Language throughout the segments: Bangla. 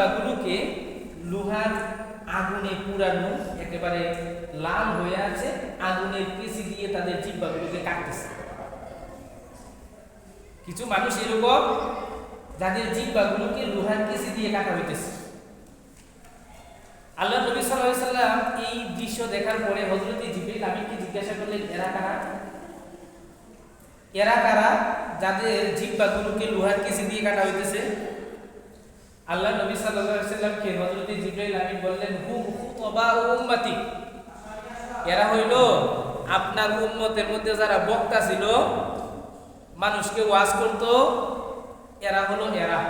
জিব্বাগুলোকে লোহার আগুনে পুরানো একেবারে লাল হয়ে আছে, আগুনের কেসি দিয়ে তাদের জিব্বাগুলোকে কাটতেছে। কিছু মানুষ এরকম যাদের জিব্বাগুলোকে লোহার কেসি দিয়ে কাটা হইতেছে। আল্লাহ নবী আলাইহি সাল্লাম এই দৃশ্য দেখার পরে হযরত জিবরিল আমিনকে জিজ্ঞাসা করলেন, এরা কারা? এরা কারা যাদের জিব্বাগুলোকে লোহার কেসি দিয়ে কাটা হইতেছে? আল্লাহ নবী সাল্লাল্লাহু সাল্লামকে হযরত জিবরাইল আমিন বললেন, হুম, খুতবা উম্মতি। এরা হইল আপনার উম্মতের মধ্যে যারা বক্তা ছিল, মানুষকে ওয়াজ করত, এরা হলো এরা।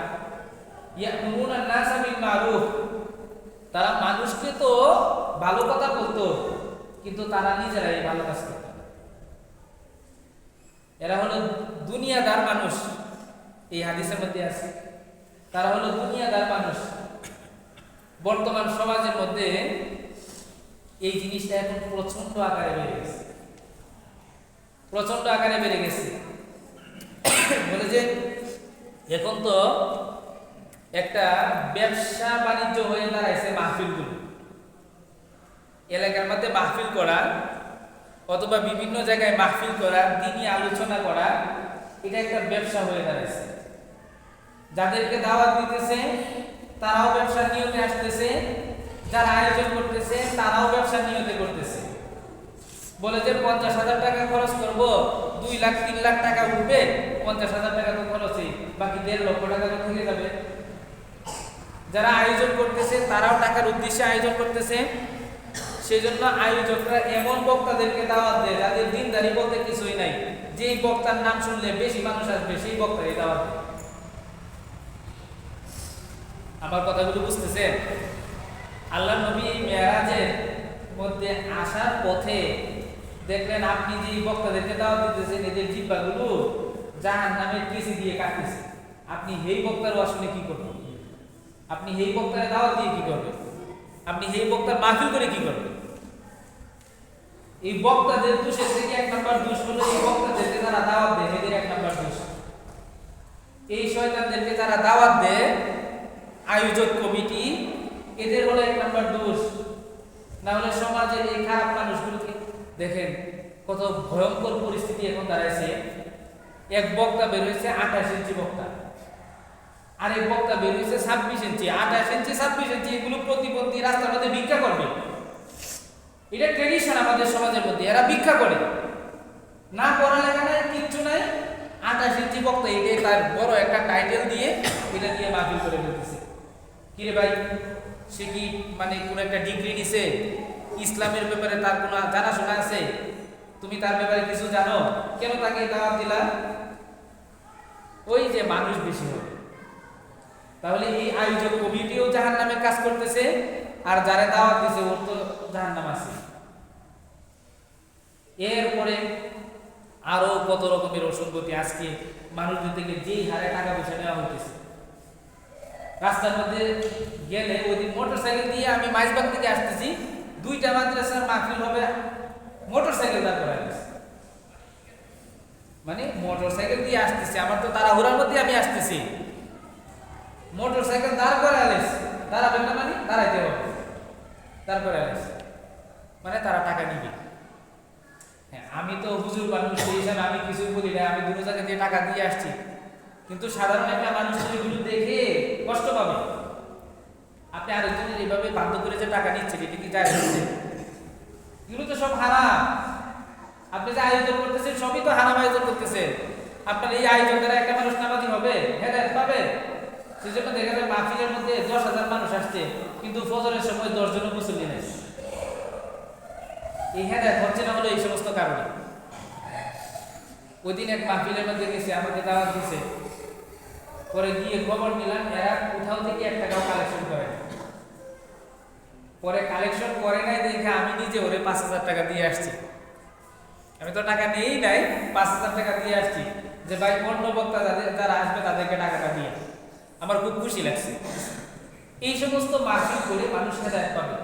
ইয়ামুরুনা নাসা বিল মারুফ। তারা মানুষকে তো ভালো কথা বলতো, কিন্তু তারা নিজেরাই ভালো কাজ করত। এরা হলো দুনিয়াদার মানুষ। এই হাদিসের মধ্যে আছে। তারা হলো দুনিয়াদার মানুষ। বর্তমান সমাজের মধ্যে এই জিনিসটা এখন প্রচণ্ড আকারে বেড়ে গেছে। প্রচণ্ড আকারে বেড়ে গেছে। বলে যে এখন তো একটা ব্যবসা বাণিজ্য হয়ে দাঁড়াইছে মাহফিলগুলো। এলাকার মধ্যে মাহফিল করা অথবা বিভিন্ন জায়গায় মাহফিল করা দিনই আলোচনা করা, এটা একটা ব্যবসা হয়ে দাঁড়াইছে। যাদেরকে দাওয়াত দিতেছে, তারাও ব্যবসার নিয়তে আসতেছে। যারা আয়োজন করতেছে, তারাও ব্যবসার নিয়তে করতেছে। বলে যে পঞ্চাশ হাজার টাকা খরচ করব, দুই লাখ, তিন লাখ টাকা উঠবে, পঞ্চাশ হাজার টাকা তো খরচই, বাকি দেড় লক্ষ টাকা তো থেকে যাবে। যারা আয়োজন করতেছে, তারাও টাকার উদ্দেশ্যে আয়োজন করতেছে। সেই জন্য আয়োজকরা এমন বক্তাদেরকে দাওয়াত দেয়, যাদের দিনদারি বলতে কিছুই নাই। যেই বক্তার নাম শুনলে বেশি মানুষ আসবে, সেই বক্তারই দাওয়াত। দেয় আমার কথাগুলো বুঝতেছেন? আল্লাহ নবী এই মেয়ারাজের মধ্যে আসার পথে দেখলেন আপনি যে বক্তাদেরকে দাওয়াত দিতেছেন, এদের জিব্বাগুলো জাহান নামের কেসি দিয়ে কাটতেছে। আপনি হেই বক্তার আসলে কি করবেন? আপনি হেই বক্তার দাওয়াত দিয়ে কি করবেন? আপনি হেই বক্তার মাহফিল করে কি করবেন? এই বক্তাদের দোষের থেকে এক নম্বর দোষ হলো? এই বক্তাদেরকে যারা দাওয়াত দেয়, এদের এক নম্বর দোষ। এই শয়তানদেরকে যারা দাওয়াত দেয় আয়োজক কমিটি, এদের হলো এক নম্বর দোষ। না হলে সমাজের এই খারাপ মানুষগুলোকে দেখেন কত ভয়ঙ্কর পরিস্থিতি এখন দাঁড়াইছে। এক বক্তা বের হয়েছে আঠাশ ইঞ্চি বক্তা। আর এক বক্তা বের হয়েছে ছাব্বিশ ইঞ্চি। আঠাশ ইঞ্চি, ছাব্বিশ ইঞ্চি এগুলো প্রতিপত্তি রাস্তার মধ্যে ভিক্ষা করবে। এটা ট্রেডিশন আমাদের সমাজের মধ্যে, এরা ভিক্ষা করে। না পড়ালেখা নাই, কিচ্ছু নাই। আঠাশ ইঞ্চি বক্তা এটাই তার বড় একটা টাইটেল দিয়ে এটা দিয়ে মাহফিল করে ফেলতেছে। কিরে ভাই, সে কি মানে কোন একটা ডিগ্রি নিছে? ইসলামের ব্যাপারে তার কোনো জানাশোনা আছে? তুমি তার ব্যাপারে কিছু জানো? কেন তাকে দাওয়াত দিলা? ওই যে মানুষ বেশি হবে। তাহলে এই আয়োজক কমিটিও জাহান নামে কাজ করতেছে, আর যারা দাওয়াত দিছে, ওর তো জাহান নাম আছে। এরপরে আরও কত রকমের অসঙ্গতি আজকে মানুষদের থেকে যেই হারে টাকা পয়সা নেওয়া হইতেছে। রাস্তার মধ্যে গেলে ওই দিন মোটর সাইকেল দিয়ে আমি মাইজবাগ থেকে আসতেছি, দুইটা মাদ্রাসার মাহফিল হবে মোটর সাইকেল দাঁড় করা মানে মোটর সাইকেল দিয়ে আসতেছি, আমার তো তাড়াহুড়ার মধ্যে আমি আসতেছি। মোটর সাইকেল দাঁড় করে আলেস দাঁড়াবে না মানে দাঁড়াইতে হবে। দাঁড় করে আলেস মানে তারা টাকা নিবে। হ্যাঁ আমি তো হুজুর মানুষ, সেই হিসাবে আমি কিছু বলি না আমি দুটো জায়গা দিয়ে টাকা দিয়ে আসছি। কিন্তু সাধারণ একটা মানুষ এগুলো দেখে কষ্ট পাবে। আপনি আরেকজনের এইভাবে বাধ্য করে যে টাকা নিচ্ছেন, এটা কি যায় এগুলো তো সব হারাম। আপনি যে আয়োজন করতেছেন, সবই তো হারাম আয়োজন করতেছেন। আপনার এই আয়োজন দ্বারা একটা মানুষ নামাজি হবে হ্যাঁ পাবে। সেই জন্য দেখা যায় মাহফিলের মধ্যে দশ হাজার মানুষ আসছে, কিন্তু ফজরের সময় দশ জন মুসল্লি নেই। এই হেদায়ত হচ্ছে না হলো এই সমস্ত কারণে। ওই দিন এক মাহফিলের মধ্যে গেছে, আমাকে দাওয়াত দিছে। পরে গিয়ে খবর নিলাম, এরা কোথাও থেকে এক টাকাও কালেকশন করে। পরে কালেকশন করে নাই দেখে আমি নিজে ওরে পাঁচ হাজার টাকা দিয়ে আসছি। আমি তো টাকা নেই নাই, পাঁচ হাজার টাকা দিয়ে আসছি যে ভাই, অন্য বক্তা যাদের, যারা আসবে তাদেরকে টাকাটা দিয়ে। আমার খুব খুশি লাগছে। এই সমস্ত মাহফিল করে মানুষ হেদায়ত পাবে।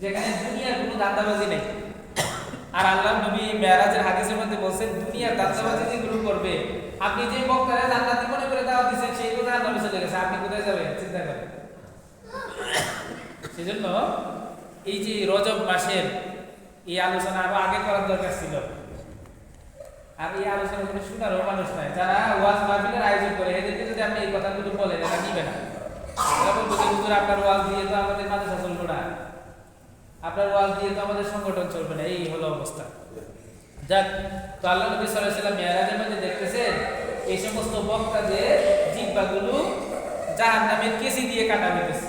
যেখানে দুনিয়ার কোনো দান্দাবাজি নেই। আর আল্লাহ নবী মেয়ারাজের হাদিসের মধ্যে বলছেন, দুনিয়ার দান্দাবাজি যেগুলো করবে, আপনি যে বক্তারে জান্নাতি মনে করে দাওয়াত দিচ্ছেন সেই কোথায় নবী চলে গেছে। আপনি কোথায় যাবেন? চিন্তা করেন। সেজন্য এই যে রজব মাসের এই আলোচনা আরও আগে করার দরকার ছিল। আর এই আলোচনা কোনো শোনারও মানুষ নাই। যারা ওয়াজ মাহফিলের আয়োজন করে, এদেরকে যদি আপনি এই কথাগুলো বলেন, এরা নিবে না। যে আপনার ওয়াজ দিয়ে তো আমাদের মাদ্রাসা চলবে না আপনার ওয়াজ দিয়ে তো আমাদের সংগঠন চলবে না, এই হলো অবস্থা। যাক, তো আল্লাহ নবী আলাইহি সাল্লাম মেরাজের মধ্যে দেখতেছেন, এই সমস্ত বক্তাদের জিহ্বাগুলো জাহান্নামের কেসি দিয়ে কাটা হইতেছে।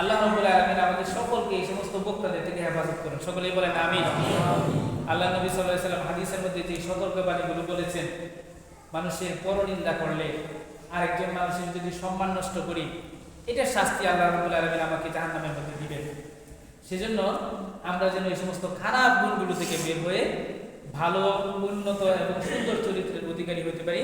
আল্লাহ রাব্বুল আলামিন আমাদের সকলকে এই সমস্ত বক্তাদের থেকে হেফাজত করুন। সকলেই বলেন আমিন। আল্লাহ নবী আলাইহি সাল্লাম হাদিসের মধ্যে যে সতর্কবাণীগুলো বলেছেন, মানুষের পরনিন্দা করলে আরেকজন মানুষের যদি সম্মান নষ্ট করি, এটা শাস্তি আল্লাহ রাব্বুল আলামিন আমাকে জাহান্নামের মধ্যে দিবেন। সেজন্য আমরা যেন এই সমস্ত খারাপ গুণগুলো থেকে বের হয়ে ভালো, উন্নত এবং সুন্দর চরিত্রের অধিকারী হতে পারি।